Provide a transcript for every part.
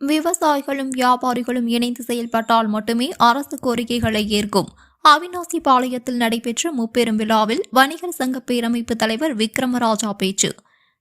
விவசாயிகளும் வியாபாரிகளும் இணைந்து செயல்பட்டால் மட்டுமே அரசு கோரிக்கைகளை ஏற்கும். அவிநாசி பாளையத்தில் நடைபெற்ற முப்பெரும் விழாவில் வணிகர் சங்க பேரமைப்பு தலைவர் விக்ரமராஜா பேச்சு.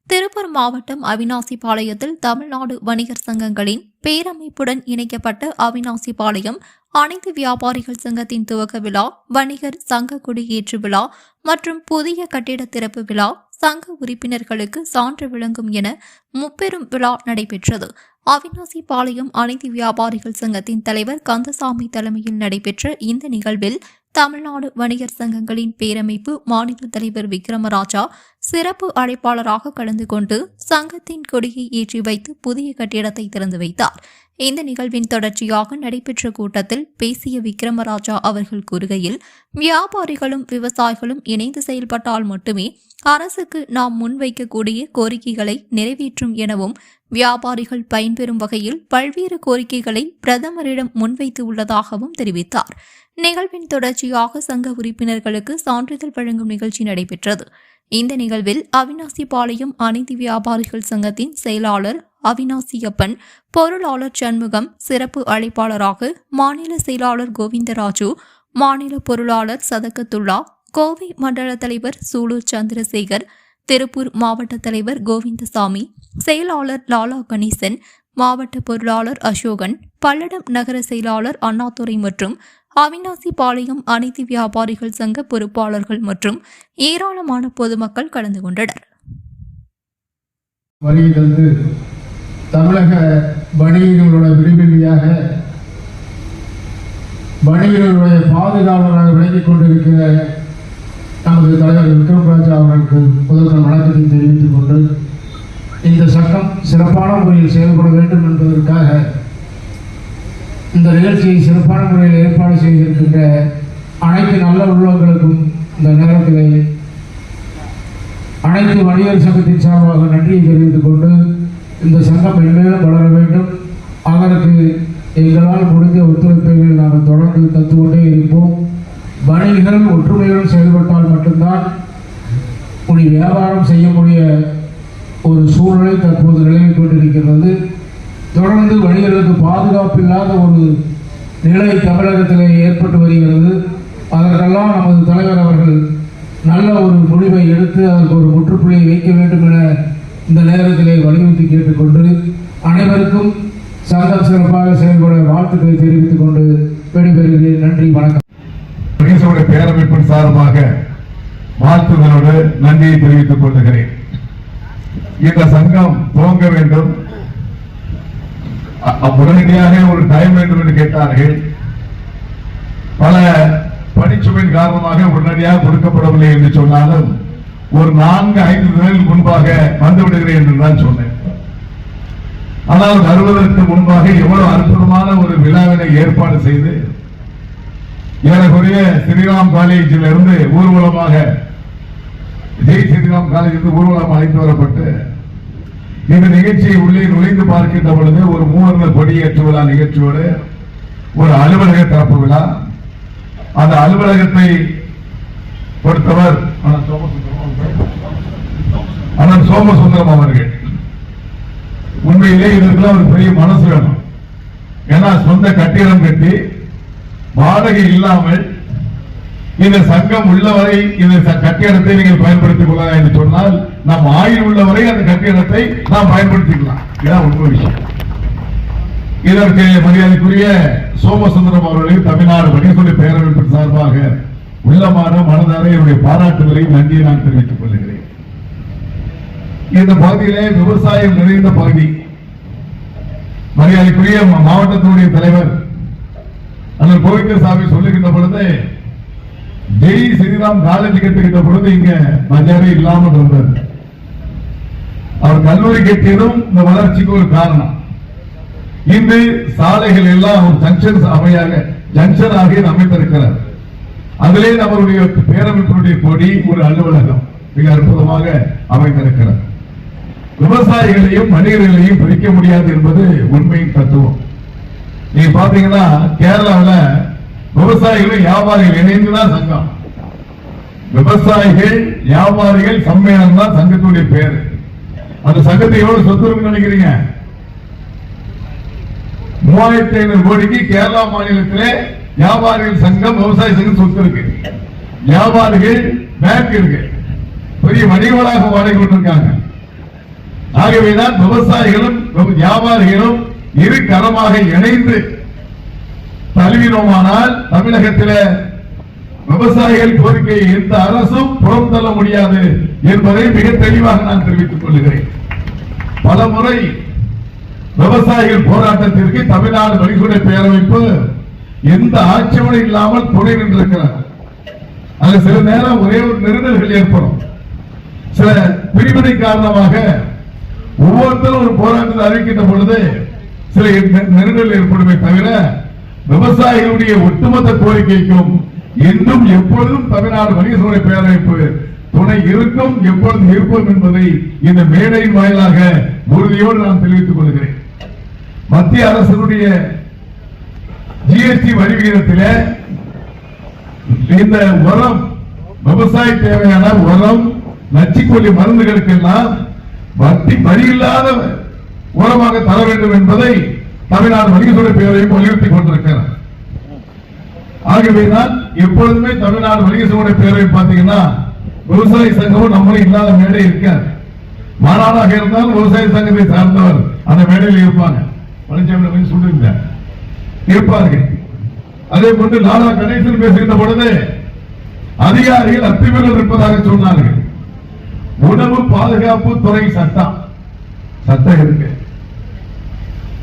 திருப்பூர் மாவட்டம் அவிநாசி பாளையத்தில் தமிழ்நாடு வணிகர் சங்கங்களின் பேரமைப்புடன் இணைக்கப்பட்ட அவிநாசி பாளையம் அனைத்து வியாபாரிகள் சங்கத்தின் துவக்க விழா வணிகர் சங்க குடியேற்று விழா மற்றும் புதிய கட்டிட திறப்பு விழா சங்க உறுப்பினர்களுக்கு சான்று விளங்கும் என முப்பெரும் விழா நடைபெற்றது. அவிநாசி பாளையம் அனைத்து வியாபாரிகள் சங்கத்தின் தலைவர் கந்தசாமி தலைமையில் நடைபெற்ற இந்த நிகழ்வில் தமிழ்நாடு வணிகர் சங்கங்களின் பேரமைப்பு மாநில தலைவர் விக்ரமராஜா சிறப்பு அழைப்பாளராக கலந்து கொண்டு சங்கத்தின் கொடியை ஏற்றி வைத்து புதிய கட்டிடத்தை திறந்து வைத்தார். இந்த நிகழ்வின் தொடர்ச்சியாக நடைபெற்ற கூட்டத்தில் பேசிய விக்ரமராஜா அவர்கள் கூறுகையில் வியாபாரிகளும் விவசாயிகளும் இணைந்து செயல்பட்டால் மட்டுமே அரசுக்கு நாம் முன்வைக்கக்கூடிய கோரிக்கைகளை நிறைவேற்றும் எனவும் வியாபாரிகள் பயன்பெறும் வகையில் பல்வேறு கோரிக்கைகளை பிரதமரிடம் முன்வைத்து உள்ளதாகவும் தெரிவித்தார். நிகழ்வின் தொடர்ச்சியாக சங்க உறுப்பினர்களுக்கு சான்றிதழ் வழங்கும் நிகழ்ச்சி நடைபெற்றது. இந்த நிகழ்வில் அவினாசி பாளையம் அனைத்து வியாபாரிகள் சங்கத்தின் செயலாளர் அவினாசியப்பன் பொருளாளர் சண்முகம் சிறப்பு அழைப்பாளராக மாநில செயலாளர் கோவிந்தராஜு மாநில பொருளாளர் சதகத்துல்லா கோவை மண்டல தலைவர் சூலூர் சந்திரசேகர் திருப்பூர் மாவட்ட தலைவர் கோவிந்தசாமி செயலாளர் லாலா கணேசன் மாவட்ட பொருளாளர் அசோகன் பல்லடம் நகர செயலாளர் அண்ணாதுரை மற்றும் அவிநாசி பாளையம் அனைத்து வியாபாரிகள் சங்க பொறுப்பாளர்கள் மற்றும் ஏராளமான பொதுமக்கள் கலந்து கொண்டனர். வருகிறது தமிழக வணிகர்களோட விரிவெளியாக வணிகர்களுடைய பாதுகாவலராக விளங்கிக் கொண்டிருக்கிற நமது தலைவர் விக்ரம் ராஜா அவர்களுக்கு முதல்வர் வணக்கத்தை தெரிவித்துக் கொண்டு இந்த சட்டம் சிறப்பான முறையில் செயல்பட வேண்டும் என்பதற்காக இந்த நிகழ்ச்சியை சிறப்பான முறையில் ஏற்பாடு செய்திருக்கின்ற அனைத்து நல்ல உள்ளவர்களுக்கும் இந்த நேரத்தில் அனைத்து வணிகர் சங்கத்தின் சார்பாக நன்றியை தெரிவித்துக் கொண்டு இந்த சங்கம் மென்மேலும் வளர வேண்டும். அதற்கு எங்களால் முடிந்த ஒத்துழைப்புகளை நாங்கள் தொடர்ந்து தந்து கொண்டே இருப்போம். வணிகர்கள் ஒற்றுமையுடன் செயல்பட்டால் மட்டும்தான் உனி வியாபாரம் செய்யக்கூடிய இல்லாத ஒரு நிலை தமிழகத்தில் ஏற்பட்டு வருகிறது. அதற்கெல்லாம் நமது தலைவர் அவர்கள் நல்ல ஒரு முடிவை எடுத்து அதற்கு ஒரு முற்றுப்புள்ளியை வைக்க வேண்டும் என இந்த நேரத்திலே வலியுறுத்தி கேட்டுக்கொண்டு அனைவருக்கும் சங்கம் சிறப்பாக செயல்பட வாழ்த்துக்களை தெரிவித்துக் கொண்டு விடைபெறுகிறேன். நன்றி வணக்கம். பேரமைப்பின் சார்பாக வாழ்த்துதலோடு நன்றியை தெரிவித்துக் கொள்கிறேன். இந்த சங்கம் துவங்க வேண்டும். உடனடியாக ஒரு டைம் வேண்டும் என்று கேட்டார்கள். பல பணிச்சுமையின் காரணமாக உடனடியாக கொடுக்கப்படவில்லை என்று சொன்னாலும் ஒரு நான்கு ஐந்து தினங்கள் முன்பாக வந்து விடுகிறேன் என்று தான் சொன்னேன். ஆனால் வருவதற்கு முன்பாக எவ்வளவு அற்புதமான ஒரு விழாவினை ஏற்பாடு செய்து ஏறக்குறைய ஸ்ரீராம் காலேஜில் இருந்து ஊர்வலமாக ஜெய் ஸ்ரீராம் காலேஜிலிருந்து ஊர்வலம் அழைத்து வரப்பட்டு இந்த நிகழ்ச்சியை உள்ளே நுழைந்து பார்க்கின்ற பொழுது ஒரு மூவர்ண கொடியேற்று விழா நிகழ்ச்சியோடு ஒரு அலுவலக திறப்பு விழா. அந்த அலுவலகத்தை பொறுத்தவர் அண்ணன் சோமசுந்தரம் அவர்கள். அண்ணன் சோமசுந்தரம் அவர்கள். உண்மையிலே இதற்கெல்லாம் ஒரு பெரிய மனசு வேணும். ஏன்னா சொந்த கட்டிடம் கட்டி வாடகை இல்லாமல் இந்த சங்கம் உள்ளவரை இந்த கட்டிடத்தை நீங்கள் பயன்படுத்திக் கொள்ளலாம் என்று சொன்னால் நம் ஆயுள் உள்ளவரை அந்த கட்டிடத்தை நாம் பயன்படுத்திக்கலாம். இதான் உண்மை விஷயம். இதற்கு மரியாதைக்குரிய சோமசுந்தரம் அவர்களையும் தமிழ்நாடு வணிகத்துறை பேரமைப்பு சார்பாக உள்ளமான மனதார என்னுடைய பாராட்டுகளையும் நன்றியை நான் தெரிவித்துக் கொள்கிறேன். இந்த பகுதியிலே விவசாயம் நிறைந்த பகுதி. மரியாதைக்குரிய மாவட்டத்தினுடைய தலைவர் அண்ணன் கோவிந்தசாமி சொல்லுகின்ற பொழுது ஜெய் ஸ்ரீராம் காலேஜ் கட்டுகிட்ட பொழுது இங்க மஜாவே இல்லாமல் இருந்தது அவர் கல்லூரி கட்டியதும் இந்த வளர்ச்சிக்கு ஒரு காரணம். இன்று சாலைகள் எல்லாம் ஒரு ஜங்ஷன் அமையாக ஜங்ஷன் ஆகிய அமைத்திருக்கிறார் அதிலே நம்மளுடைய பேரமைப்பினுடைய கொடி ஒரு அலுவலகம் மிக அற்புதமாக அமைந்திருக்கிறார் விவசாயிகளையும் வணிகர்களையும் பிரிக்க முடியாது என்பது உண்மையின் தத்துவம். நீங்க பாத்தீங்கன்னா கேரளாவில் விவசாயிகளும் வியாபாரிகள் இணைந்துதான் சங்கம். விவசாயிகள் வியாபாரிகள் சம்மேளனம் தான் சங்கத்துடைய பேர். அந்த சங்கத்தை எவ்வளவு சொத்து இருக்குன்னு நினைக்கிறீங்க? மூவாயிரத்தி ஐநூறு கோடிக்கு கேரளா மாநிலத்திலே வியாபாரிகள் சங்கம் விவசாய சங்கம் சொத்து இருக்கு. வியாபாரிகள் பேங்க் இருக்கு. பெரிய வணிக வளாகம் வாடகை கொண்டிருக்காங்க. ஆகவேதான் விவசாயிகளும் வியாபாரிகளும் இரு கரமாக இணைந்து தழுவினோமானால் தமிழகத்தில விவசாயிகள் கோரிக்கையை எந்த அரசும் புறம் தள்ள முடியாது என்பதை மிக தெளிவாக நான் தெரிவித்துக் கொள்கிறேன். பல முறை விவசாயிகள் போராட்டத்திற்கு தமிழ்நாடு வழிகுடை பேரமைப்பு எந்த ஆட்சேபனை இல்லாமல் துணை நின்றிருக்கிறார். அது சில நேரம் ஒரே ஒரு நெருடல்கள் ஏற்படும். சில பிரிவினை காரணமாக ஒவ்வொருத்தரும் ஒரு போராட்டத்தை அறிவிக்கின்ற பொழுது சில நெ- நெருடல் ஏற்படுமே தவிர விவசாயிகளுடைய ஒட்டுமொத்த கோரிக்கைக்கும் என்றும் எப்பொழுதும் தமிழ்நாடு வணிகத்துறை பேரமைப்பு துணை இருக்கும் எப்பொழுதும் இருப்போம் என்பதை இந்த மேடையின் வாயிலாக உறுதியோடு நான் தெரிவித்துக் கொள்கிறேன். மத்திய அரசினுடைய ஜிஎஸ்டி வரி விகிதத்தில் இந்த உரம் விவசாய தேவையான உரம் நச்சுக்கொல்லி மருந்துகளுக்கெல்லாம் வட்டி வரி இல்லாத உரமாக தர வேண்டும் என்பதை தமிழ்நாடு வணிகத்துறை பேரையும் வலியுறுத்தி கொண்டிருக்கிறேன் ஆகவேதான் எப்பொழுதுமே தமிழ்நாடு வணிகத்துறை பேரவை பார்த்தீங்கன்னா விவசாய சங்கமும் நம்மளும் இல்லாத மேடை இருக்காது மாநாடாக இருந்தாலும் விவசாய சங்கத்தை சார்ந்தவர் அந்த மேடையில் இருப்பாங்க. பழனிசாமி சொல்லியிருந்த இருப்பார்கள். அதே போன்று லாலா கணேசன் பேசுகின்ற பொழுது அதிகாரிகள் அத்துமீறல் இருப்பதாக சொன்னார்கள். உணவு பாதுகாப்பு துறை சட்டம். சட்டம் இருக்கு.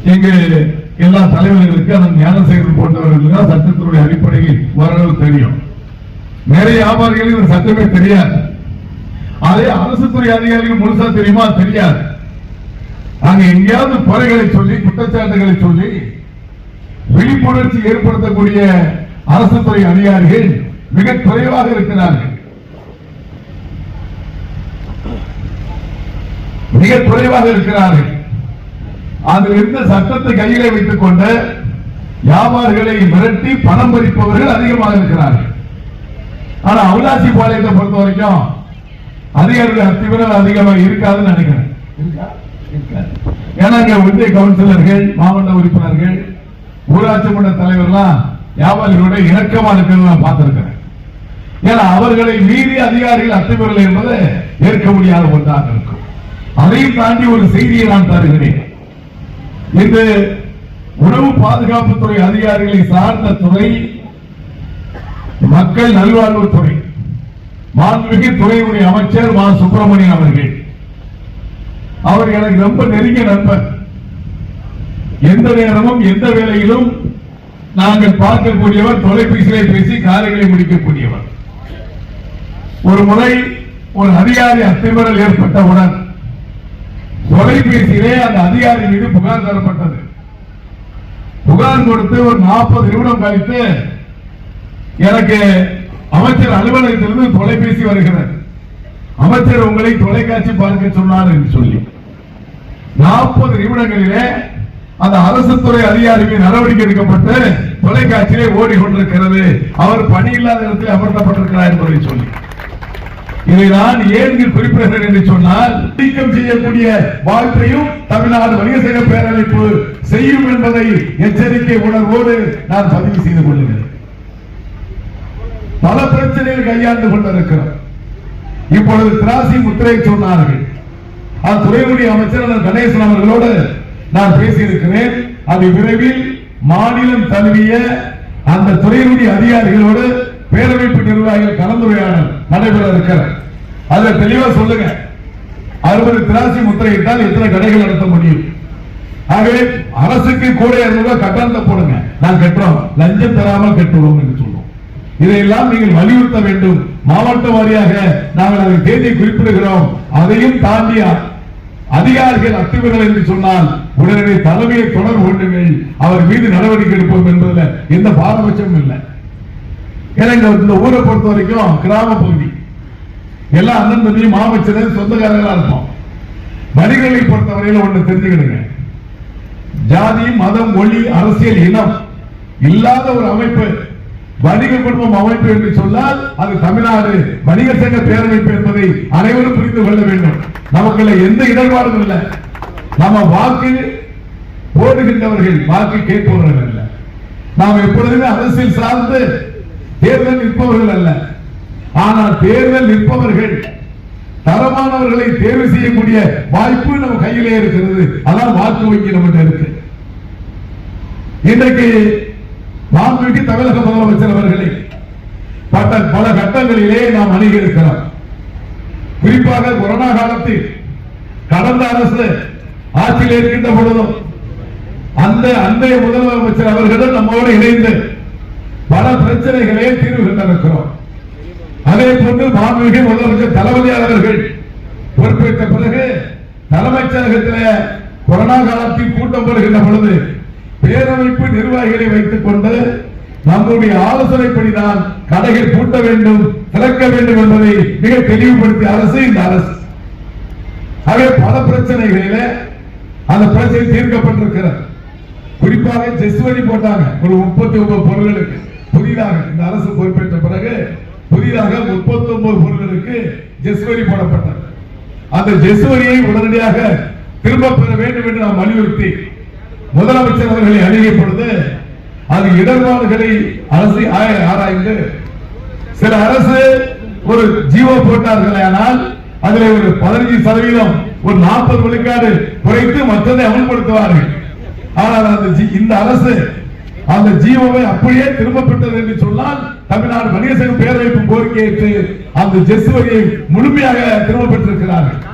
எங்க எல்லா தலைவர்களுக்கு அந்த ஞானசேகரன் போன்றவர்களுக்கு சட்டத்தினுடைய அடிப்படையில் ஓரளவு தெரியும். நிறைய வியாபாரிகளுக்கு இந்த சட்டமே தெரியாது. அதே அரசு துறை அதிகாரிகள் முழுசா தெரியுமா? தெரியாது. அங்க எங்கேயாவது குறைகளை சொல்லி குற்றச்சாட்டுகளை சொல்லி விழிப்புணர்ச்சி ஏற்படுத்தக்கூடிய அரசு துறை அதிகாரிகள் மிக குறைவாக இருக்கிறார்கள். மிக குறைவாக இருக்கிறார்கள். அதில் இருந்த சட்டத்தை கையிலே வைத்துக் கொண்டு வியாபாரிகளை மிரட்டி பணம் பறிப்பவர்கள் அதிகமாக இருக்கிறார்கள். ஆனா அவலாசி பாளையத்தை பொறுத்த வரைக்கும் அதிகாரிகள் அத்துவினர் அதிகமாக இருக்காதுன்னு நினைக்கிறேன். ஏன்னா இங்க ஒன்றிய கவுன்சிலர்கள் மாவட்ட உறுப்பினர்கள் ஊராட்சி மன்ற தலைவர்லாம் வியாபாரிகளோட இணக்கமா இருக்கிறது நான் பார்த்திருக்கிறேன். ஏன்னா அவர்களை மீறி அதிகாரிகள் அத்துமீறல் என்பது ஏற்க முடியாத ஒன்றாக இருக்கும். அதையும் தாண்டி ஒரு செய்தியை நான் தருகிறேன். இந்த உணவு பாதுகாப்புத்துறை அதிகாரிகளை சார்ந்த துறை மக்கள் நல்வாழ்வுத்துறை மாண்புமிகு துறையுடைய அமைச்சர் மா. சுப்பிரமணியன் அவர்கள். அவர் எனக்கு ரொம்ப நெருங்கிய நண்பர். எந்த நேரமும் எந்த வேலையிலும் நாங்கள் பார்க்கக்கூடியவர் தொலைபேசியிலே பேசி காரியங்களை முடிக்கக்கூடியவர். ஒரு முறை ஒரு அதிகாரி அத்திமரல் ஏற்பட்டவுடன் தொலைபேசியிலே அந்த அதிகாரி மீது புகார் தரப்பட்டது. புகார் கொடுத்து ஒரு நாற்பது நிமிடம் கழித்து எனக்கு அமைச்சர் அலுவலகத்திலிருந்து தொலைபேசி வருகிறது. அமைச்சர் உங்களை தொலைக்காட்சி பார்க்க சொன்னார் என்று சொல்லி. நாற்பது நிமிடங்களிலே அந்த அரசு துறை அதிகாரிக்கு நடவடிக்கை எடுக்கப்பட்டு தொலைக்காட்சியிலே ஓடிக்கொண்டிருக்கிறது. அவர் பணி இல்லாத இடத்தில் அமர்த்தப்பட்டிருக்கிறார் என்பதை சொல்லி. இதை நான் ஏன் குறிப்பிடுகிறேன் என்று சொன்னால் நீக்கம் செய்யக்கூடிய வாழ்க்கையும் தமிழ்நாடு வணிக செய்த பேரமைப்பு செய்யும் என்பதை எச்சரிக்கை உணர்வோடு நான் பதிவு செய்து கொள்கிறேன். பல பிரச்சனைகள் கையாண்டு கொண்டிருக்கிறோம். இப்பொழுது திராசி முத்திரை சொன்னார்கள். அது துறைமுடி அமைச்சர் கணேசன் அவர்களோடு நான் பேசியிருக்கிறேன். அது விரைவில் மாநிலம் தழுவிய அந்த துறைமுடி அதிகாரிகளோடு பேரமைப்பு நிர்வாகிகள் கலந்துரையாடல் நடைபெற இருக்கிறார் அதுல தெளிவா சொல்லுங்க. அறுபது திராசி முத்திரையிட்டால் எத்தனை கடைகள் நடத்த முடியும். ஆகவே அரசுக்கு கூட இருநூறு கட்டணத்தை போடுங்க. நான் கட்டுறோம். லஞ்சம் தராமல் கட்டுவோம் என்று சொல்லுவோம் இதையெல்லாம் நீங்கள் வலியுறுத்த வேண்டும். மாவட்ட வாரியாக நாங்கள் அதை தேதி குறிப்பிடுகிறோம். அதையும் தாண்டி அதிகாரிகள் அத்துமீறல் என்று சொன்னால் உடனடி தலைமையை தொடர்பு கொண்டுங்கள் அவர் மீது நடவடிக்கை எடுப்போம் என்பதில் எந்த பாரபட்சமும் இல்லை. ஏன்னா இந்த ஊரை பொறுத்த வரைக்கும் கிராம பகுதி எல்லா அண்ணன் தம்பி மாமச்சர் சொந்தக்காரங்களா இருப்போம். வரிகளை பொறுத்தவரையில ஒண்ணு தெரிஞ்சுக்கிடுங்க. ஜாதி மதம் மொழி அரசியல் இனம் இல்லாத ஒரு அமைப்பு வணிக குடும்பம் அமைப்பு என்று சொன்னால் அது தமிழ்நாடு. வணிக சங்க பேரமைப்பு என்பதை அனைவரும் புரிந்து கொள்ள வேண்டும். நமக்குள்ள எந்த இடர்பாடும் இல்லை. நம்ம வாக்கு போடுகின்றவர்கள் வாக்கு கேட்பவர்கள் இல்லை நாம் எப்பொழுதுமே அரசியல் சார்ந்து தேர்தல் நிற்பவர்கள் அல்ல. ஆனால் தேர்தல் நிற்பவர்கள் தரமானவர்களை தேர்வு செய்யக்கூடிய வாய்ப்பு நம்ம கையிலே இருக்கிறது. அதான் வாக்கு வங்கி நம்ம இருக்கு. இன்றைக்கு வாக்கு தமிழக முதலமைச்சர் அவர்களை பட்ட பல கட்டங்களிலே நாம் அணுகி இருக்கிறோம். குறிப்பாக கொரோனா காலத்தில் கடந்த அரசு ஆட்சியில் இருக்கின்ற பொழுதும் அந்த அன்றைய முதலமைச்சர் அவர்களும் நம்மோடு இணைந்து பல பிரச்சனைகளே தீர்வு கண்டிருக்கிறோம் அதே போன்று மாண்புமிகு முதலமைச்சர் தளபதியார் அவர்கள் பொறுப்பேற்ற பிறகு தலைமைச் செயலகத்திலே கொரோனா காலத்தில் கூட்டம் போடுகின்ற பொழுது பேரமைப்பு நிர்வாகிகளை வைத்துக் கொண்டு நம்முடைய ஆலோசனைப்படிதான் கடைகள் பூட்ட வேண்டும் திறக்க வேண்டும் என்பதை மிக தெளிவுபடுத்திய அரசு இந்த அரசு. ஆகவே பல பிரச்சனைகளில அந்த பிரச்சனை தீர்க்கப்பட்டிருக்கிறது. குறிப்பாக செஸ் வரி போட்டாங்க. ஒரு முப்பத்தி ஒன்பது பொருள்களுக்கு. புதிதாக இந்த அரசு பொறுப்பேற்ற பிறகு புதிதாக முப்பத்தி ஒன்பது பொருள்களுக்கு ஜெஸ்வரி போடப்பட்டது. அந்த ஜெஸ்வரியை உடனடியாக திரும்ப பெற வேண்டும் என்று நாம் வலியுறுத்தி முதலமைச்சர் அவர்களை அணுகிய பொழுது அது இடர்பாடுகளை அரசு ஆராய்ந்து சில அரசு ஒரு ஜீவோ போட்டார்கள் ஆனால் அதில் ஒரு பதினஞ்சு சதவீதம் ஒரு நாற்பது விழுக்காடு குறைத்து மற்றதை அமல்படுத்துவார்கள். ஆனால் அந்த ஜி- இந்த அரசு அந்த ஜீவவை அப்படியே திரும்ப பெற்றது என்று சொன்னால் தமிழ்நாடு வணிக சங்க பேரவைப்பு கோரிக்கை ஏற்று அந்த ஜெஸ் முழுமையாக திரும்ப பெற்றிருக்கிறார்கள்